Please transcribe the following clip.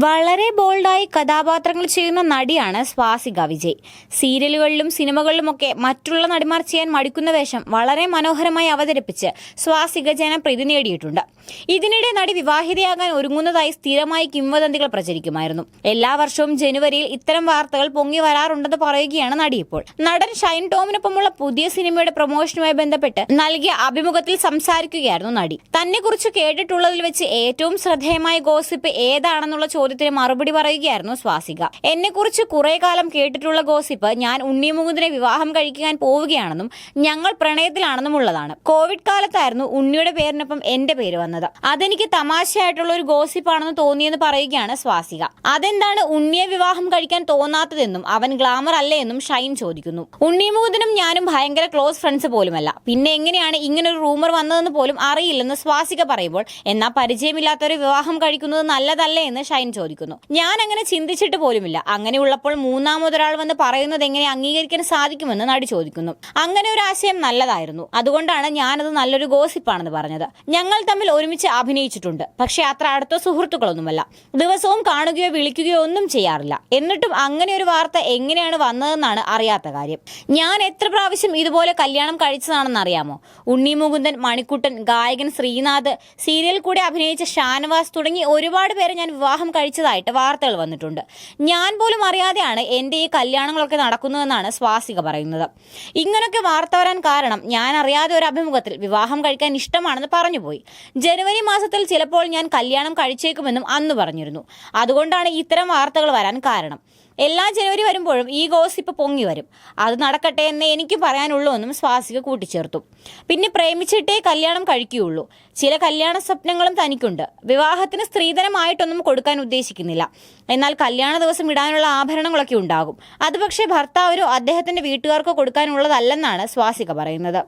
വളരെ ബോൾഡായി കഥാപാത്രങ്ങൾ ചെയ്യുന്ന നടിയാണ് സ്വാസിക വിജയ്. സീരിയലുകളിലും സിനിമകളിലുമൊക്കെ മറ്റുള്ള നടിമാർ ചെയ്യാൻ മടിക്കുന്ന വേഷം വളരെ മനോഹരമായി അവതരിപ്പിച്ച് സ്വാസിക ജനപ്രീതി നേടിയിട്ടുണ്ട്. ഇതിനിടെ നടി വിവാഹിതയാകാൻ ഒരുങ്ങുന്നതായി സ്ഥിരമായി കിംവദന്തികൾ പ്രചരിക്കുമായിരുന്നു. എല്ലാ വർഷവും ജനുവരിയിൽ ഇത്തരം വാർത്തകൾ പൊങ്ങി വരാറുണ്ടെന്ന് പറയുകയാണ് നടി ഇപ്പോൾ നടൻ ഷൈൻ ടോമിനൊപ്പമുള്ള പുതിയ സിനിമയുടെ പ്രൊമോഷനുമായി ബന്ധപ്പെട്ട് നൽകിയ അഭിമുഖത്തിൽ സംസാരിക്കുകയായിരുന്നു നടി. തന്നെ കുറിച്ച് കേട്ടിട്ടുള്ളതിൽ വെച്ച് ഏറ്റവും ശ്രദ്ധേയമായ ഗോസിപ്പ് ഏതാണെന്നുള്ള ചോദ്യത്തിന് മറുപടി പറയുകയായിരുന്നു സ്വാസിക. എന്നെ കുറിച്ച് കുറെ കാലം കേട്ടിട്ടുള്ള ഗോസിപ്പ് ഞാൻ ഉണ്ണിമുകുന്ദനെ വിവാഹം കഴിക്കാൻ പോവുകയാണെന്നും ഞങ്ങൾ പ്രണയത്തിലാണെന്നും ഉള്ളതാണ്. കോവിഡ് കാലത്തായിരുന്നു ഉണ്ണിയുടെ പേരിനൊപ്പം എന്റെ പേര് വന്നത്. അതെനിക്ക് തമാശയായിട്ടുള്ള ഒരു ഗോസിപ്പാണെന്ന് തോന്നിയെന്ന് പറയുകയാണ് സ്വാസിക. അതെന്താണ് ഉണ്ണിയെ വിവാഹം കഴിക്കാൻ തോന്നാത്തതെന്നും അവൻ ഗ്ലാമർ അല്ലേ എന്നും ഷൈൻ ചോദിക്കുന്നു. ഉണ്ണിമുകുന്ദനും ഞാനും ഭയങ്കര ക്ലോസ് ഫ്രണ്ട്സ് പോലുമല്ല. പിന്നെ എങ്ങനെയാണ് ഇങ്ങനെ ഒരു റൂമർ വന്നതെന്ന് പോലും അറിയില്ലെന്ന് സ്വാസിക പറയുമ്പോൾ എന്നാൽ പരിചയമില്ലാത്തൊരു വിവാഹം കഴിക്കുന്നത് നല്ലതല്ലേ എന്ന് ഷൈൻ ചോദിക്കുന്നു. ഞാൻ അങ്ങനെ ചിന്തിച്ചിട്ട് പോലുമില്ല. അങ്ങനെ ഉള്ളപ്പോൾ മൂന്നാമതൊരാൾ വന്ന് പറയുന്നത് എങ്ങനെ അംഗീകരിക്കാൻ സാധിക്കുമെന്ന് നടി ചോദിക്കുന്നു. അങ്ങനെ ഒരു ആശയം നല്ലതായിരുന്നു. അതുകൊണ്ടാണ് ഞാനത് നല്ലൊരു ഗോസിപ്പാണെന്ന് പറഞ്ഞത്. ഞങ്ങൾ തമ്മിൽ ഒരുമിച്ച് അഭിനയിച്ചിട്ടുണ്ട്. പക്ഷേ അത്ര അടുത്ത സുഹൃത്തുക്കളൊന്നുമല്ല. ദിവസവും കാണുകയോ വിളിക്കുകയോ ഒന്നും ചെയ്യാറില്ല. എന്നിട്ടും അങ്ങനെ ഒരു വാർത്ത എങ്ങനെയാണ് വന്നതെന്നാണ് അറിയാത്ത കാര്യം. ഞാൻ എത്ര പ്രാവശ്യം ഇതുപോലെ കല്യാണം കഴിച്ചതാണെന്ന് അറിയാമോ? ഉണ്ണി മുകുന്ദൻ മണിക്കുട്ടൻ ഗായകൻ ശ്രീനാഥ് സീരിയൽ കൂടെ അഭിനയിച്ച ഷാനവാസ് തുടങ്ങി ഒരുപാട് പേരെ ഞാൻ വിവാഹം കഴിച്ചതായിട്ട് വാർത്തകൾ വന്നിട്ടുണ്ട്. ഞാൻ പോലും അറിയാതെയാണ് എന്റെ ഈ കല്യാണങ്ങളൊക്കെ നടക്കുന്നതെന്നാണ് സ്വാസിക പറയുന്നത്. ഇങ്ങനൊക്കെ വാർത്ത വരാൻ കാരണം ഞാൻ അറിയാതെ ഒരു അഭിമുഖത്തിൽ വിവാഹം കഴിക്കാൻ ഇഷ്ടമാണെന്ന് പറഞ്ഞുപോയി. ജനുവരി മാസത്തിൽ ചിലപ്പോൾ ഞാൻ കല്യാണം കഴിച്ചേക്കുമെന്നും അന്ന് പറഞ്ഞിരുന്നു. അതുകൊണ്ടാണ് ഇത്തരം വാർത്തകൾ വരാൻ കാരണം. എല്ലാ ജനുവരി വരുമ്പോഴും ഈ ഗോസിപ്പ് പൊങ്ങി വരും. അത് നടക്കട്ടെ എന്നേ എനിക്ക് പറയാനുള്ളൂ എന്നും സ്വാസിക കൂട്ടിച്ചേർത്തു. പിന്നെ പ്രേമിച്ചിട്ടേ കല്യാണം കഴിക്കുകയുള്ളൂ. ചില കല്യാണ സ്വപ്നങ്ങളും തനിക്കുണ്ട്. വിവാഹത്തിന് സ്ത്രീധനമായിട്ടൊന്നും കൊടുക്കാൻ ഉദ്ദേശിക്കുന്നില്ല. എന്നാൽ കല്യാണ ദിവസം ഇടാനുള്ള ആഭരണങ്ങളൊക്കെ ഉണ്ടാകും. അത് പക്ഷേ ഭർത്താവിനോ അദ്ദേഹത്തിന്റെ വീട്ടുകാർക്കോ കൊടുക്കാനുള്ളതല്ലെന്നാണ് സ്വാസിക പറയുന്നത്.